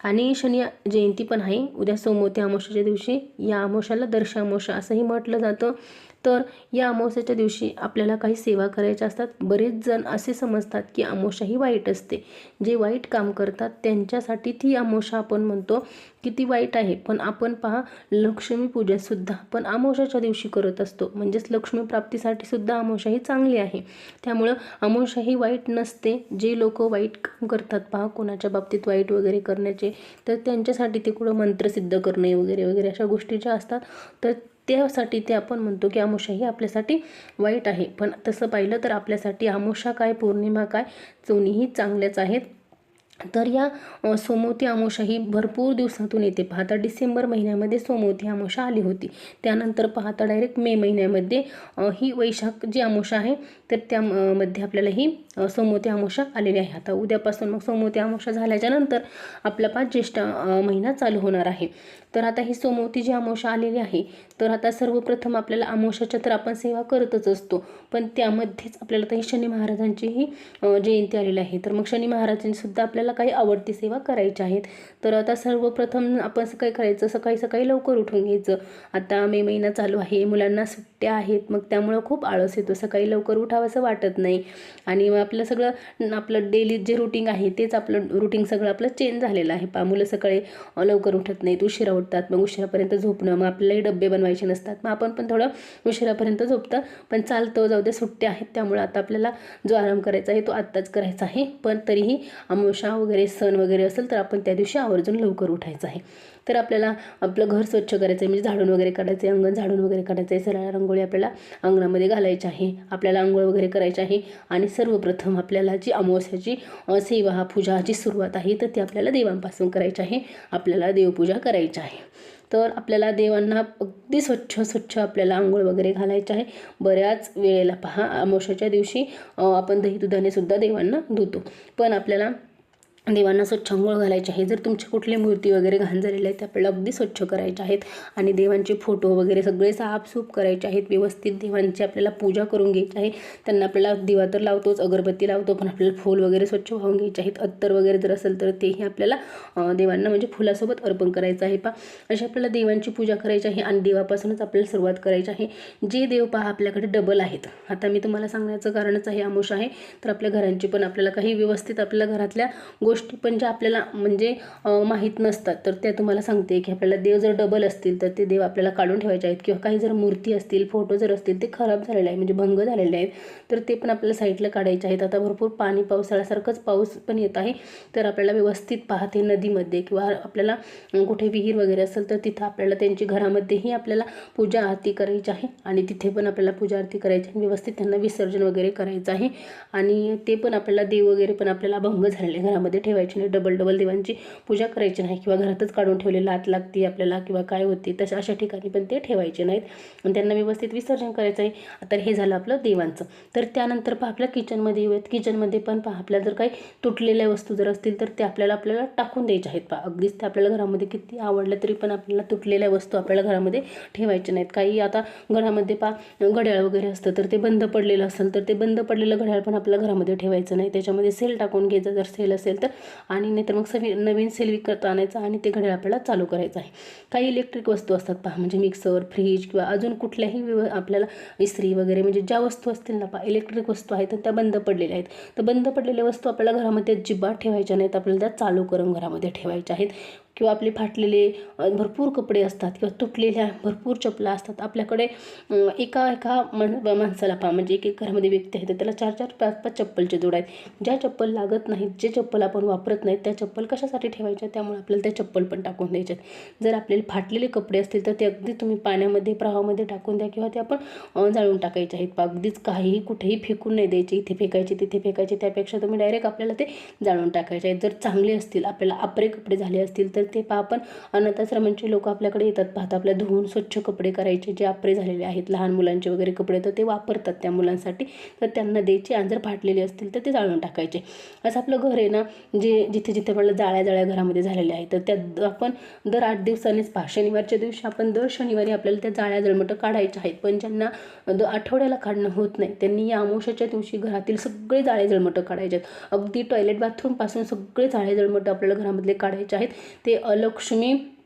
आणि शनी जयंती पण आहे. उद्या सोमवती अमावस्येच्या दिवशी या अमावस्याला दर्श अमावस्या असंही म्हटलं जातं. तर या अमावस्याच्या दिवशी आपल्याला काही सेवा करायच्या असतात. बरेच जण असे समजतात की अमावस्या ही वाईट असते. जे वाईट काम करतात त्यांच्यासाठी ती अमावस्या आपण म्हणतो की ती वाईट आहे. पण आपण पहा लक्ष्मीपूजासुद्धा आपण पण अमावस्याच्या दिवशी करत असतो. म्हणजेच लक्ष्मी सुद्धा अमावस्या ही चांगली आहे. त्यामुळं अमावस्या ही वाईट नसते. जे लोक वाईट काम करतात पहा कोणाच्या बाबतीत वाईट वगैरे करण्याचे तर त्यांच्यासाठी ते कुठं मंत्रसिद्ध करणे वगैरे वगैरे अशा गोष्टी ज्या असतात तर त्यासाठी ते आपण म्हणतो की अमावस्या ही आपल्यासाठी वाईट आहे. पण तसं पाहिलं तर आपल्यासाठी अमावस्या काय पौर्णिमा काय दोन्हीही चांगल्याच आहेत. तर या सोमवती अमावस्या ही भरपूर दिवसातून येते. पाहता डिसेंबर महिन्यामध्ये सोमवती अमावस्या आली होती. त्यानंतर पाहता डायरेक्ट मे महिन्यामध्ये ही वैशाख जी अमावस्या आहे तर त्यामध्ये आपल्याला ही सोमवती अमावस्या आलेली आहे. आता उद्यापासून मग सोमवती अमावस्या झाल्याच्यानंतर आपला पाच ज्येष्ठ महिना चालू होणार आहे. तर आता ही सोमवती जी अमावस्या आलेली आहे तर आता सर्वप्रथम आपल्याला अमावस्याच्या तर आपण सेवा करतच असतो. पण त्यामध्येच आपल्याला तर ही शनी महाराजांची ही जयंती आलेली आहे. तर मग शनी महाराजांनीसुद्धा सुद्धा आपल्याला काही आवडती सेवा करायच्या आहेत. तर आता सर्वप्रथम आपण असं काय करायचं सकाळी सकाळी लवकर उठून घ्यायचं. आता मे महिना चालू आहे मुलांना सुट्ट्या आहेत मग त्यामुळं खूप आळस येतो. सकाळी लवकर उठावंसं वाटत नाही. आणि मग आपलं सगळं आपलं डेली जे रुटीन आहे तेच आपलं रुटीन सगळं आपलं चेंज झालेलं आहे. पा मुलं सकाळी लवकर उठत नाहीत उशिरा उठतात मग उशिरापर्यंत झोपणं. मग आपल्यालाही डबे बनवायचे नसतात. मग आपण पण थोडं उशिरापर्यंत झोपतं पण चालतं जाऊ दे सुट्ट्या आहेत. त्यामुळं आता आपल्याला जो आराम करायचा आहे तो आत्ताच करायचा आहे. पण तरीही अमावस्या वगैरे सण वगैरे असेल तर आपण त्या दिवशी आवर्जून लवकर उठायचं आहे. तर आपल्याला आपलं घर स्वच्छ करायचं आहे म्हणजे झाडून वगैरे काढायचं आहे अंगण झाडून वगैरे काढायचं आहे सरळ रांगोळी आपल्याला अंगणामध्ये घालायची आहे आपल्याला आंघोळ वगैरे करायची आहे आणि सर्वप्रथम आपल्याला जी अमावस्याची सेवा पूजा पूजाची सुरुवात आहे तर ती आपल्याला देवांपासून करायची आहे आपल्याला देवपूजा करायची आहे. तर आपल्याला देवांना अगदी स्वच्छ स्वच्छ आपल्याला आंघोळ वगैरे घालायचं आहे. बऱ्याच वेळेला पहा अमावस्याच्या दिवशी आपण दही दुधाने सुद्धा देवांना धुतो. पण आपल्याला देवांना स्वच्छ आंघोळ घालायचे आहे. जर तुमची कुठली मूर्ती वगैरे घाण झालेली आहे ते आपल्याला अगदी स्वच्छ करायचे आहेत. आणि देवांचे फोटो वगैरे सगळे साफसूफ करायचे आहेत. व्यवस्थित देवांची आपल्याला पूजा करून घ्यायची आहे. त्यांना आपल्याला दिवा तर लावतोच अगरबत्ती लावतो पण आपल्याला फूल वगैरे स्वच्छ वाहून घ्यायचे आहेत. अत्तर वगैरे जर असेल तर तेही आपल्याला देवांना म्हणजे फुलासोबत अर्पण करायचं आहे. पा अशी आपल्याला देवांची पूजा करायची आहे आणि देवापासूनच आपल्याला सुरुवात करायची आहे. जे देव पहा आपल्याकडे डबल आहेत. आता मी तुम्हाला सांगण्याचं कारणच आहे आमुष आहे. तर आपल्या घरांची पण आपल्याला काही व्यवस्थित आपल्या घरातल्या गोष्टी गोष्टी पण ज्या आपल्याला म्हणजे माहीत नसतात. तर त्या तुम्हाला सांगते की आपल्याला देव जर डबल असतील तर ते देव आपल्याला काढून ठेवायचे आहेत. किंवा काही जर मूर्ती असतील फोटो जर असतील ते खराब झालेले आहे म्हणजे भंग झालेले आहेत. तर ते पण आपल्याला साईडला काढायचे आहेत. आता भरपूर पाणी पावसाळ्यासारखंच पाऊस पण येत आहे. तर आपल्याला व्यवस्थित पाहते नदीमध्ये किंवा आपल्याला कुठे विहीर वगैरे असेल तर तिथं आपल्याला त्यांची घरामध्येही आपल्याला पूजा आरती करायची आहे. आणि तिथे पण आपल्याला पूजा आरती करायची आहे व्यवस्थित त्यांना विसर्जन वगैरे करायचं आहे. आणि ते पण आपल्याला देव वगैरे पण आपल्याला भंग झालेले घरामध्ये. ठेवायचे नाही डबल डबल देवांची पूजा करायची नाही किंवा घरातच काढून ठेवले लात लागते आपल्याला किंवा काय होते तशा अशा ठिकाणी पण ते ठेवायचे नाहीत. आणि त्यांना व्यवस्थित विसर्जन करायचं आहे. आता हे झालं आपलं देवांचं. तर त्यानंतर पहा आपल्या किचनमध्ये येऊयात किचनमध्ये पण पहा आपल्या जर काही तुटलेल्या वस्तू जर असतील तर ते आपल्याला आपल्याला टाकून द्यायच्या आहेत पहा. अगदीच ते आपल्याला घरामध्ये किती आवडलं तरी पण आपल्याला तुटलेल्या वस्तू आपल्याला घरामध्ये ठेवायच्या नाहीत. काही आता घरामध्ये पहा घड्याळ वगैरे असतं तर ते बंद पडलेलं असेल तर ते बंद पडलेलं घड्याळ पण आपल्याला घरामध्ये ठेवायचं नाही. त्याच्यामध्ये सेल टाकून घ्यायचं. जर सेल असेल तर आणि नाहीतर मग सवी नवीन सेल विकत आणायचं आणि ते घड्याळ आपल्याला चालू करायचं आहे. काही इलेक्ट्रिक वस्तू असतात पहा म्हणजे मिक्सर फ्रीज किंवा अजून कुठल्याही व्यव आपल्याला इस्त्री वगैरे म्हणजे ज्या वस्तू असतील ना पहा इलेक्ट्रिक वस्तू आहेत तर त्या बंद पडलेल्या आहेत. तर बंद पडलेल्या वस्तू आपल्याला घरामध्ये अजिबात ठेवायच्या नाहीत आपल्याला त्या चालू करून घरामध्ये ठेवायच्या आहेत. किंवा आपले फाटलेले भरपूर कपडे असतात किंवा तुटलेल्या भरपूर चपला असतात. आपल्याकडे एका एका मन माणसाला पा म्हणजे एक एक घरामध्ये व्यक्ती आहे तर त्याला चार चार पाच पाच चप्पलचे जोड आहेत. ज्या चप्पल लागत नाहीत जे चप्पल आपण वापरत नाहीत त्या चप्पल कशासाठी ठेवायच्या? त्यामुळे आपल्याला त्या चप्पल पण टाकून द्यायच्यात जर आपल्याला फाटलेले कपडे असतील तर ते अगदी तुम्ही पाण्यामध्ये प्रवाहामध्ये टाकून द्या किंवा ते आपण जाळून टाकायचे आहेत. अगदीच काहीही कुठेही फेकून नाही द्यायचे. इथे फेकायचे तिथे फेकायचे. त्यापेक्षा तुम्ही डायरेक्ट आपल्याला ते जाळून टाकायचे आहेत. जर चांगले असतील आपल्याला आपरे कपडे झाले असतील तर ते पहा. आपण अनाथाश्रमांचे लोक आपल्याकडे येतात पाहता. आपल्या धुवून स्वच्छ कपडे करायचे जे आपरे झालेले आहेत. लहान मुलांचे वगैरे कपडे तर ते वापरतात त्या मुलांसाठी. तर त्यांना द्यायचे आणि जर फाटलेले असतील तर ते जाळून टाकायचे. असं आपलं घर आहे ना जे जिथे जिथे आपल्याला जाळ्या जाळ्या घरामध्ये झालेल्या आहेत तर त्या आपण दर आठ दिवसांनीच पहा. शनिवारच्या दिवशी आपण दर शनिवारी आपल्याला त्या जाळ्या जळमटं काढायच्या आहेत. पण ज्यांना द आठवड्याला काढणं होत नाही त्यांनी या अमावस्याच्या दिवशी घरातील सगळे जाळे जळमटं काढायचे आहेत. अगदी टॉयलेट बाथरूमपासून सगळे जाळे जळमटं आपल्याला घरामधले काढायचे आहेत. ते અલક્ષ્મી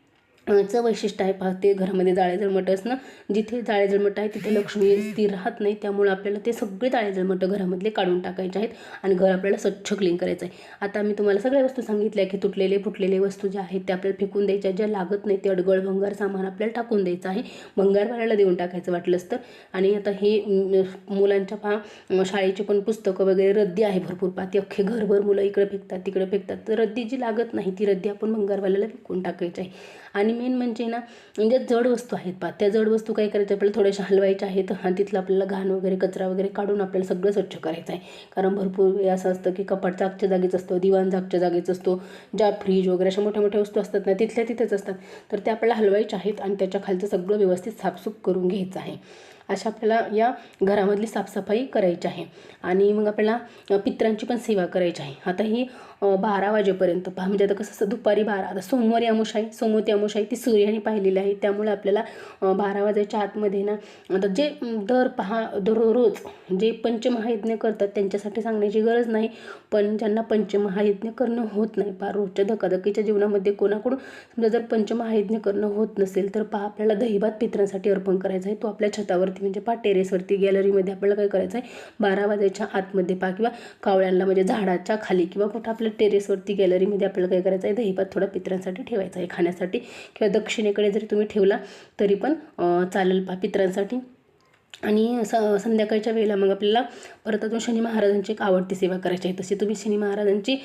चं वैशिष्ट्य आहे पाहते घरामध्ये जाळे जळमटं असणं. जिथे जाळे जळमटं आहे तिथे लक्ष्मी स्थिर राहत नाही. त्यामुळे आपल्याला ते सगळे जाळे जळमटं घरामधले काढून टाकायचे आहेत आणि घर आपल्याला स्वच्छ क्लीन करायचं आहे. आता मी तुम्हाला सगळ्या वस्तू सांगितल्या की तुटलेले फुटलेले वस्तू ज्या आहेत त्या आपल्याला फेकून द्यायच्या ज्या लागत नाही ते अडगळ भंगार सामान आपल्याला टाकून द्यायचं आहे. भंगारवाल्याला देऊन टाकायचं वाटलंच तर आणि आता हे मुलांच्या पहा शाळेची पण पुस्तकं वगैरे रद्दी आहे भरपूर. पहा ती अख्खे घरभर मुलं इकडे फेकतात तिकडे फेकतात. तर रद्दी जी लागत नाही ती रद्दी आपण भंगारवाल्याला फेकून टाकायची आहे. आणि मेन म्हणजे ना म्हणजे जड वस्तू आहेत पा त्या जड वस्तू काय करायच्या आपल्याला थोड्याशा हलवायच्या आहेत आणि तिथलं आपल्याला घाण वगैरे कचरा वगैरे काढून आपल्याला सगळं स्वच्छ करायचं आहे कारण भरपूर वेळ असं असतं की कपाट जागच्या जागीच असतो दिवाण जागच्या जागीच असतो. ज्या फ्रीज वगैरे अशा मोठ्या मोठ्या वस्तू असतात ना तिथल्या तिथेच असतात. तर त्या आपल्याला हलवायच्या आहेत आणि त्याच्या खालचं सगळं व्यवस्थित साफसूफ करून घ्यायचं आहे. अशा आपल्याला या घरामधली साफसफाई करायची आहे. आणि मग आपल्याला पित्रांची पण सेवा करायची आहे. आता ही बारा वाजेपर्यंत पहा. म्हणजे आता कसं असतं दुपारी बारा आता सोमवारी अमुष आहे सोमवती अमुष आहे ती सूर्याने पाहिलेली आहे. त्यामुळे आपल्याला बारा वाजायच्या आतमध्ये ना आता जे दर पहा दररोज जे पंचमहायज्ञ करतात त्यांच्यासाठी सांगण्याची गरज नाही. पण ज्यांना पंचमहायज्ञ करणं होत नाही पहा रोजच्या धकाधकीच्या जीवनामध्ये कोणाकडून समजा जर पंचमहायज्ञ करणं होत नसेल तर पहा आपल्याला दहीभात पित्रांसाठी अर्पण करायचा आहे. तो आपल्या छतावरती म्हणजे पहा टेरेसवरती गॅलरीमध्ये आपल्याला काय करायचं आहे? बारा वाजायच्या आतमध्ये पहा किंवा कावळ्यांना म्हणजे झाडाच्या खाली किंवा कुठं आपल्या टेरेसवरती गॅलरीमध्ये आपल्याला काय करायचं आहे? दहीपात थोडा पित्रांसाठी ठेवायचा आहे खाण्यासाठी. किंवा दक्षिणेकडे जरी तुम्ही ठेवला तरी पण चालेल पहा पित्रांसाठी. आणि स संध्याकाळच्या वेळेला मग आपल्याला परत अजून शनी महाराजांची एक आवडती सेवा करायची आहे. तशी तुम्ही शनी महाराजांची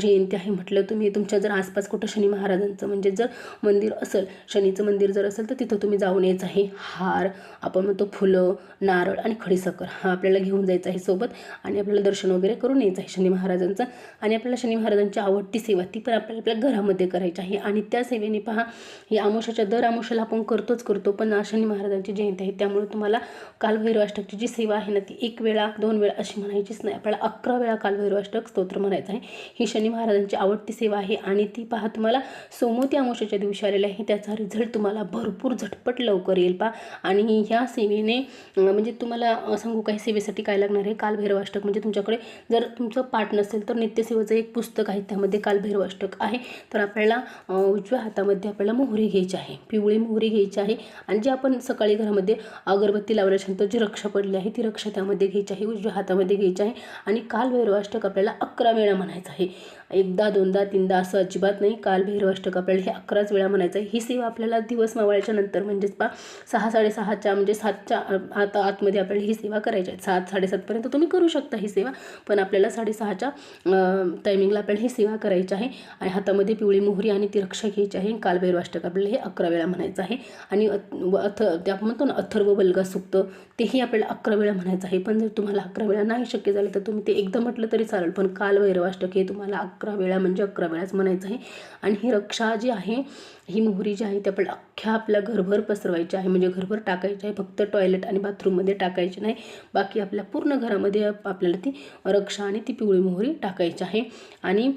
जयंती आहे म्हटलं तुम्ही तुमच्या जर आसपास कुठं शनी महाराजांचं म्हणजे जर मंदिर असेल शनीचं मंदिर जर असेल तर तिथं तुम्ही जाऊन यायचं आहे. हार आपण म्हणतो फुलं नारळ आणि खडीसाखर हा आपल्याला घेऊन जायचं आहे सोबत आणि आपल्याला दर्शन वगैरे करून यायचं आहे शनी महाराजांचं. आणि आपल्याला शनी महाराजांची आवडती सेवा ती पण आपल्याला आपल्या घरामध्ये करायची आहे. आणि त्या सेवेने पहा हे आमोशाच्या दर आमोशाला आपण करतोच करतो पण शनी महाराजांची जयंती आहे त्यामुळे तुम्हाला कालभैरवाष्टकची जी सेवा आहे ना ती एक वेळा दोन वेळा अशी म्हणायचीच नाही. आपल्याला अकरा वेळा कालभैरवाष्टक स्तोत्र म्हणायचं आहे. ही शनी महाराजांची आवडती सेवा आहे आणि ती पहा तुम्हाला सोमवती अमावस्याच्या दिवशी आलेली आहे. त्याचा रिझल्ट तुम्हाला भरपूर झटपट लवकर येईल पहा. आणि ह्या सेवेने म्हणजे तुम्हाला सांगू काही सेवेसाठी काय लागणार आहे? कालभैरवाष्टक म्हणजे तुमच्याकडे जर तुमचं पाठ नसेल तर नित्यसेवेचं एक पुस्तक आहे. त्यामध्ये कालभैरवाष्टक आहे. तर आपल्याला उजव्या हातामध्ये आपल्याला मोहरी घ्यायची आहे. पिवळी मोहरी घ्यायची आहे. आणि जे आपण सकाळी घरामध्ये अगरबत्ती लावल्यानंतर जी रक्षा पडली आहे ती रक्षा त्यामध्ये घ्यायची आहे उजव्या हातामध्ये घ्यायची आहे आणि काल भैरवाष्टक आपल्याला अकरा वेळा म्हणायचं आहे. एकदा दोनदा तीनदा असं अजिबात नाही. कालभैरवाष्टक आपल्याला हे अकराच वेळा म्हणायचं आहे. ही सेवा आपल्याला दिवस मावळ्याच्या नंतर म्हणजेच पा सहा साडेसहाच्या म्हणजे सातच्या आता आतमध्ये आपल्याला ही सेवा करायची आहे. सात साडेसातपर्यंत तुम्ही करू शकता ही सेवा पण आपल्याला साडेसहाच्या टायमिंगला आपल्याला ही सेवा करायची आहे. आणि हातामध्ये पिवळी मोहरी आणि ती रक्षा घ्यायची आहे. कालभैरवाष्टक आपल्याला हे अकरा वेळा म्हणायचं आहे. आणि अथ व अथ ते आपण म्हणतो ना अथर्व बलगा सुक्त तेही आपल्याला अकरा वेळा म्हणायचं आहे. पण जर तुम्हाला अकरा वेळा नाही शक्य झालं तर तुम्ही ते एकदा म्हटलं तरी चालेल. पण काल भैरवाष्टक हे तुम्हाला अकरा वेळा म्हणजे अकरा वेळाच म्हणायचं आहे. आणि ही रक्षा जी आहे ही मोहरी जी आहे ती आपण अख्ख्या आपल्या घरभर पसरवायची आहे. म्हणजे घरभर टाकायची आहे फक्त टॉयलेट आणि बाथरूममध्ये टाकायची नाही. बाकी आपल्या पूर्ण घरामध्ये आपल्याला ती रक्षा आणि ती पिवळी मोहरी टाकायची आहे. आणि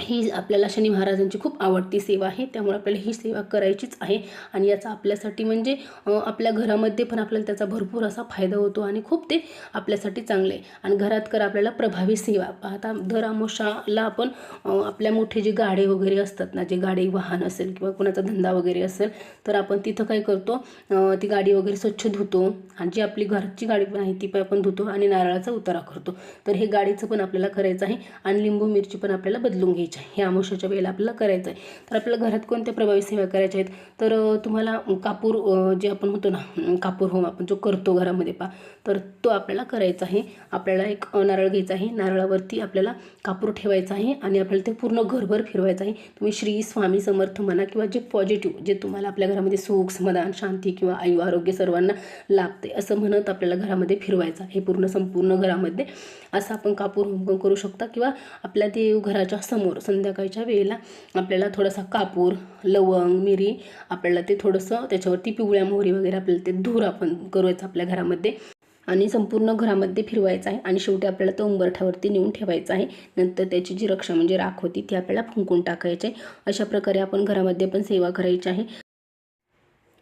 ही आपल्याला शनी महाराजांची खूप आवडती सेवा आहे. त्यामुळे आपल्याला ही सेवा करायचीच आहे. आणि याचा आपल्यासाठी म्हणजे आपल्या घरामध्ये पण आपल्याला त्याचा भरपूर असा फायदा होतो आणि खूप ते आपल्यासाठी चांगले आहे. आणि घरात कर आपल्याला प्रभावी सेवा. आता दर आमोशाला आपण आपल्या मोठे जे गाडे वगैरे असतात ना जे गाडी वाहन असेल किंवा कोणाचा धंदा वगैरे असेल तर आपण तिथं काय करतो ती गाडी वगैरे स्वच्छ धुतो आणि जी आपली घरची गाडी पण आहे ती पण आपण धुतो आणि नारळाचा उतारा करतो. तर हे गाडीचं पण आपल्याला करायचं आहे आणि लिंबू मिरची पण आपल्याला बदलून घ्यायची आहे हे आमोशाच्या वेळेला आपल्याला करायचं आहे. तर आपल्याला घरात कोणत्या प्रभावी सेवा करायच्या आहेत? तर तुम्हाला कापूर जे आपण म्हणतो ना कापूर होम आपण जो करतो घरामध्ये पा तर तो आपल्याला करायचा आहे. आपल्याला एक नारळ घ्यायचा आहे. नारळावरती आपल्याला कापूर ठेवायचा आहे आणि आपल्याला ते पूर्ण घरभर फिरवायचं आहे. तुम्ही श्री स्वामी समर्थ म्हणा किंवा जे पॉझिटिव्ह जे तुम्हाला आपल्या घरामध्ये सुख समाधान शांती किंवा आयु आरोग्य सर्वांना लाभते असं म्हणत आपल्याला घरामध्ये फिरवायचं हे पूर्ण संपूर्ण घरामध्ये असं आपण कापूर होम करू शकता किंवा आपल्या ते घराच्या समोर झाल्यावर संध्याकाळच्या वेळेला आपल्याला थोडासा कापूर लवंग मिरी आपल्याला ते थोडंसं त्याच्यावरती पिवळ्या मोहरी वगैरे आपल्याला ते धूर आपण करायचं आपल्या घरामध्ये. आणि संपूर्ण घरामध्ये फिरवायचं आहे आणि शेवटी आपल्याला तो उंबरठ्यावरती नेऊन ठेवायचा आहे. नंतर त्याची जी रक्षा म्हणजे राख होती ती आपल्याला फुंकून टाकायची आहे. अशा प्रकारे आपण घरामध्ये पण सेवा करायची आहे.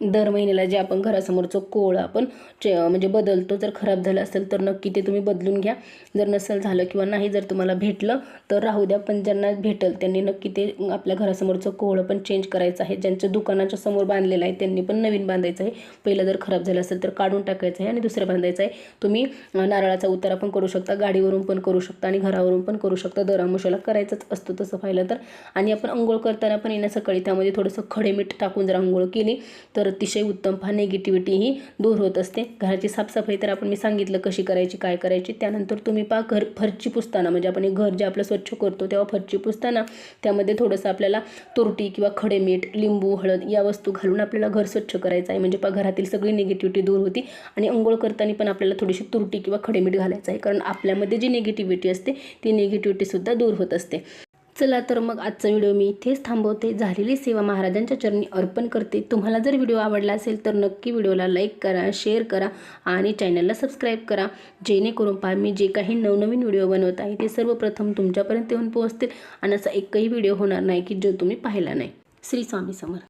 दर महिन्याला जे आपण घरासमोरचं कोळ आपण चे म्हणजे बदलतो जर खराब झालं असेल तर नक्की ते तुम्ही बदलून घ्या. जर नसेल झालं किंवा नाही जर तुम्हाला भेटलं तर राहू द्या. पण ज्यांना भेटल त्यांनी नक्की ते आपल्या घरासमोरचं कोळ पण चेंज करायचं आहे. ज्यांचं दुकानाच्या समोर बांधलेलं आहे त्यांनी पण नवीन बांधायचं आहे. पहिलं जर खराब झालं असेल तर काढून टाकायचं आहे आणि दुसरं बांधायचं आहे. तुम्ही नारळाचा उतारा पण करू शकता गाडीवरून पण करू शकता आणि घरावरून पण करू शकता. दरामुशाला करायचंच असतं तसं पाहिलं तर. आणि आपण आंघोळ करताना पण येण्या सकाळी त्यामध्ये थोडंसं खडे मीठ टाकून जर आंघोळ केली तर अतिशय उत्तम फार निगेटिव्हिटी ही दूर होत असते. घराची साफसफाई तर आपण मी सांगितलं कशी करायची काय करायची. त्यानंतर तुम्ही पा घर फरची पुसताना म्हणजे आपण हे घर जे आपलं स्वच्छ करतो तेव्हा फरची पुसताना त्यामध्ये थोडंसं आपल्याला तुरटी किंवा खडे मीठ लिंबू हळद या वस्तू घालून आपल्याला घर स्वच्छ करायचं आहे. म्हणजे पा घरातील सगळी निगेटिव्हिटी दूर होती आणि अंघोळ करताना पण आपल्याला थोडीशी तुरटी किंवा खडे मीठ घालायचं आहे. कारण आपल्यामध्ये जी निगेटिव्हिटी असते ती निगेटिव्हिटीसुद्धा दूर होत असते. चला तर मग आजचा व्हिडिओ मी इथेच थांबवते. झालेली सेवा महाराजांच्या चरणी अर्पण करते. तुम्हाला जर व्हिडिओ आवडला असेल तर नक्की व्हिडिओला लाईक करा शेअर करा आणि चॅनलला सबस्क्राईब करा. जेणेकरून पहा मी जे काही नवनवीन व्हिडिओ बनवत आहे ते सर्वप्रथम तुमच्यापर्यंत येऊन पोहोचतील. आणि असा एकही व्हिडिओ होणार नाही की जो तुम्ही पाहिला नाही. श्री स्वामी समर्थ.